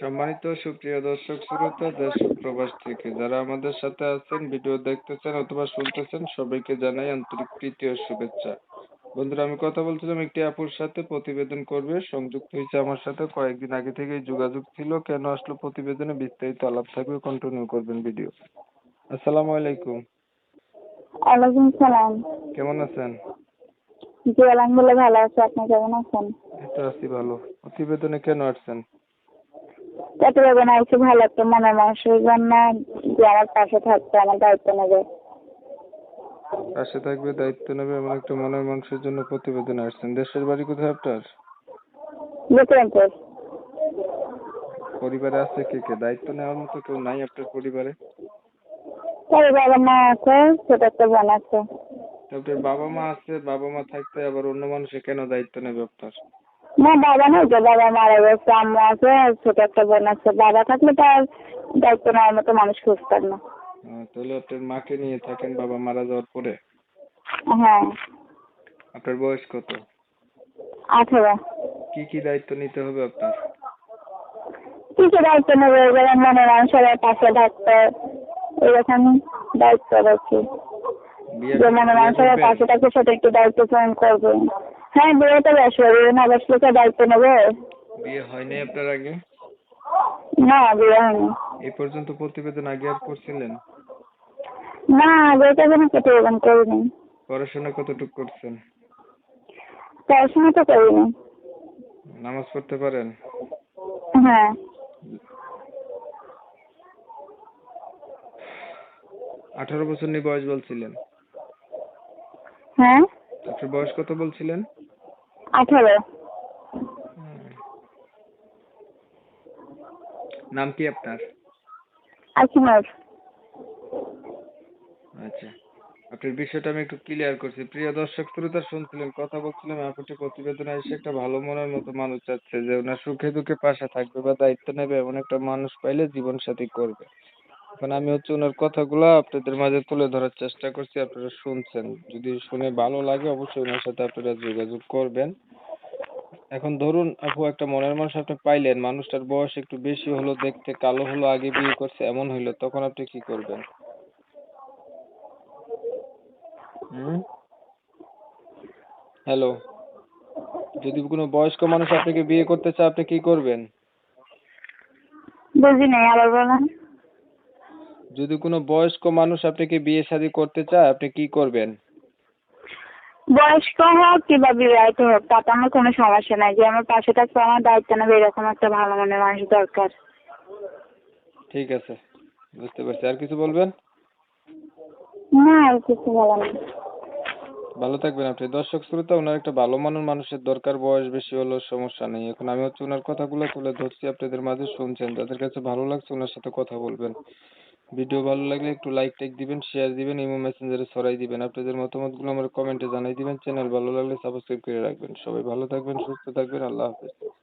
সম্মানিত সুপ্রিয় দর্শক শ্রোতা দেশ প্রবাস থেকে যারা আমাদের সাথে আছেন ভিডিও দেখতেছেন অথবা শুনতেছেন সবাইকে জানাই আন্তরিক প্রীতি ও শুভেচ্ছা। বন্ধুরা আমি কথা বলছিলাম একটি আপুর সাথে প্রতিবেদন করবে। সংযুক্ত হয়েছে আমার সাথে কয়েকদিন আগে থেকেই যোগাযোগ ছিল। কেন আসলো প্রতিবেদনে? বিস্তারিত আলাপ থাকবে কন্টিনিউ করবেন ভিডিও। আসসালামু আলাইকুম। ওয়ালাইকুম সালাম। কেমন আছেন? জি আলহামদুলিল্লাহ ভালো আছি। আপনি কেমন আছেন? এই তো আছি ভালো। প্রতিবেদনে কেন আসছেন? প্রতিবেদন আইছি ভালো একটা মনের মানুষের জন্য যে আমার পাশে থাকতে আমার দায়িত্ব নেবে। পাশে থাকবে দায়িত্ব নেবে এমন একটা মনের মানুষের জন্য প্রতিবেদনে আসছেন। দেশের বাড়ি কোথায় আপনার? বিক্রমপুর পরিবারে আছে কে কে? দায়িত্ব নেওয়ার মতো কেউ নাই আপনার পরিবারে? বাবা মা আছে ছোট একটা বোন আছে। আপনার বাবা মা আছে বাবা মা থাকতে আবার অন্য মানুষে কেন দায়িত্ব নেবে আপনার? না বাবা নেই তো বাবা মারা গেছে আম্মু আছে ছোট একটা বোন আছে বাবা থাকলে তার দায়িত্ব নেওয়ার মতো মানুষ খুঁজতাম না। তাহলে আপনার মাকে নিয়ে থাকেন বাবা মারা যাওয়ার পরে? হ্যাঁ। আপনার বয়স কত? আঠারো। কি কি দায়িত্ব নিতে হবে আপনার? কিছু দায়িত্ব নেবে যেমন মনের মানুষের পাশে থাকতে এরকম দায়িত্ব রাখি যে মনে মানুষের পাশে থাকতে সেটা একটু দায়িত্ব পালন করবে। হ্যাঁ বিয়ে তো বসবে না বসলে তো দায়িত্ব নেবে। বিয়ে হয়নি আপনার আগে? না বিয়ে হয়নি। এই পর্যন্ত প্রতিবেদন আগে আর করছিলেন? না আগে তো কোনো প্রতিবেদন করিনি। পড়াশোনা কতটুকু করছেন? পড়াশোনা তো করিনি। নামাজ পড়তে পারেন? হ্যাঁ। আঠারো বছর নিয়ে বয়স বলছিলেন। হ্যাঁ? আপনার বয়স কত বলছিলেন? আঠারো। নাম কি আপনার? আকিমুর আচ্ছা। আপনার বিষয়টা আমি একটু ক্লিয়ার করছি। প্রিয় দর্শক শ্রোতা শুনছিলেন কথা বলছিলাম আপুটি প্রতিবেদনে এসে একটা ভালো মনের মতো মানুষ চাচ্ছে যে ওনার সুখে দুঃখে পাশে থাকবে বা দায়িত্ব নেবে এমন একটা মানুষ পাইলে জীবন সাথী করবে। এখন আমি হচ্ছে ওনার কথাগুলো আপনাদের মাঝে তুলে ধরার চেষ্টা করছি, আপনারা শুনছেন। যদি শুনে ভালো লাগে, অবশ্যই ওনার সাথে আপনারা যোগাযোগ করবেন। এখন ধরুন, আপু, একটা মনের মানুষ আপনি পাইলেন, মানুষটার বয়স একটু বেশি হলো, দেখতে কালো হলো, আগে বিয়ে করছে, এমন হইল, তখন আপনি কি করবেন? হ্যালো? যদি কোনো বয়স্ক মানুষ আপনাকে বিয়ে করতে চায়, আপনি কি করবেন? বুঝি নাই, আবার বলেন। যদি কোনো বয়স্ক মানুষ আপনাকে বিয়ে শাদী করতে চায় আপনি কি করবেন? বয়স্ক হোক কিংবা বিবাহিত হোক তাতে আমার কোনো সমস্যা নাই। যে আমার পাশে থাকতে আমার দায়িত্ব নেবে এরকম একটা ভালো মনের মানুষ দরকার। ঠিক আছে বুঝতে পারছি। আর কিছু বলবেন? না আর কিছু বলার নেই। ভালো থাকবেন আপনি। দর্শক শ্রোতা ওনার একটা ভালো মানের মানুষের দরকার বয়স বেশি হলেও সমস্যা নেই। এখন আমি হচ্ছে ওনার কথাগুলো তুলে ধরছি আপনাদের মাঝে শুনছেন। যাদের কাছে ভালো লাগছে ওনার সাথে কথা বলবেন। ভিডিও ভালো লাগলে একটু লাইক টাইক দিবেন শেয়ার দিবেন, ইমো মেসেঞ্জারে ছড়াই দিবেন। আপনাদের মতামতগুলো আমার কমেন্টে জানাই দিবেন। চ্যানেল ভালো লাগলে সাবস্ক্রাইব করে রাখবেন। সবাই ভালো থাকবেন, সুস্থ থাকবেন। আল্লাহ হাফেজ।